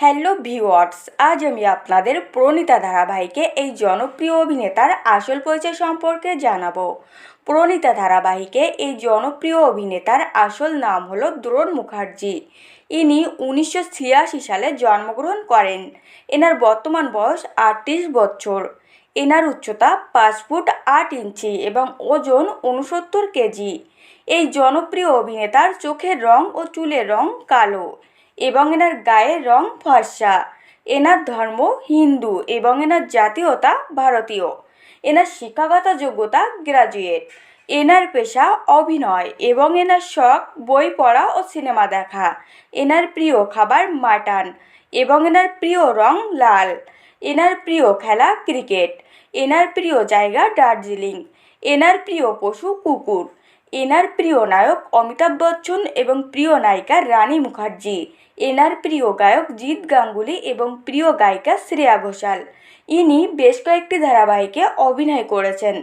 Hello viewers আজ আমি আপনাদের প্রণীতা ধারাবাহিকে এই জনপ্রিয় অভিনেতার আসল পরিচয় সম্পর্কে জানাব। প্রণীতা ধারাবাহিকে এই জনপ্রিয় অভিনেতার আসল নাম হলো দ্রোণ মুখার্জি। ইনি উনিশশো ছিয়াশি সালে জন্মগ্রহণ করেন। এনার বর্তমান বয়স আটত্রিশ বছর। এনার উচ্চতা পাঁচ ফুট আট ইঞ্চি এবং ওজন উনসত্তর কেজি। এই জনপ্রিয় অভিনেতার চোখের রং ও চুলের রং কালো। এবং এনার গায়ের রং ফর্সা। এনার ধর্ম হিন্দু এবং এনার জাতীয়তা ভারতীয়। এনার শিক্ষাগত যোগ্যতা গ্রাজুয়েট। এনার পেশা অভিনয় এবং এনার শখ বই পড়া ও সিনেমা দেখা। এনার প্রিয় খাবার মাটন এবং এনার প্রিয় রং লাল। এনার প্রিয় খেলা ক্রিকেট। এনার প্রিয় জায়গা দার্জিলিং। এনার প্রিয় পশু কুকুর। এনার প্রিয় নায়ক অমিতাভ বচ্চন এবং প্রিয় নায়িকা রানী মুখার্জি। এনার প্রিয় গায়ক জিৎ গাঙ্গুলি এবং প্রিয় গায়িকা শ্রেয়া ঘোষাল। ইনি বেশ কয়েকটি ধারাবাহিকে অভিনয় করেছেন।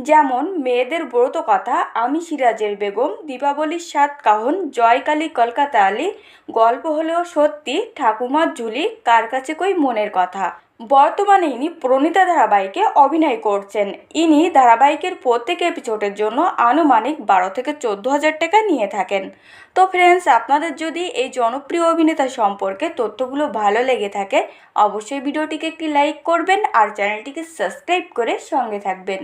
যেমন, মেয়েদের ব্রত কথা, আমি সিরাজের বেগম, দীপাবলির সাত কাহন জয়কালী কলকাতা আলী, গল্প হলেও সত্যি, ঠাকুমার ঝুলি, কার কাছে কই মনের কথা। বর্তমানে ইনি প্রণীতা ধারাবাহিকে অভিনয় করছেন। ইনি ধারাবাহিকের প্রত্যেক এপিসোডের জন্য আনুমানিক বারো থেকে চোদ্দ হাজার টাকা নিয়ে থাকেন। তো ফ্রেন্ডস আপনাদের যদি এই জনপ্রিয় অভিনেতা সম্পর্কে তথ্যগুলো ভালো লেগে থাকে, অবশ্যই ভিডিওটিকে একটি লাইক করবেন আর চ্যানেলটিকে সাবস্ক্রাইব করে সঙ্গে থাকবেন।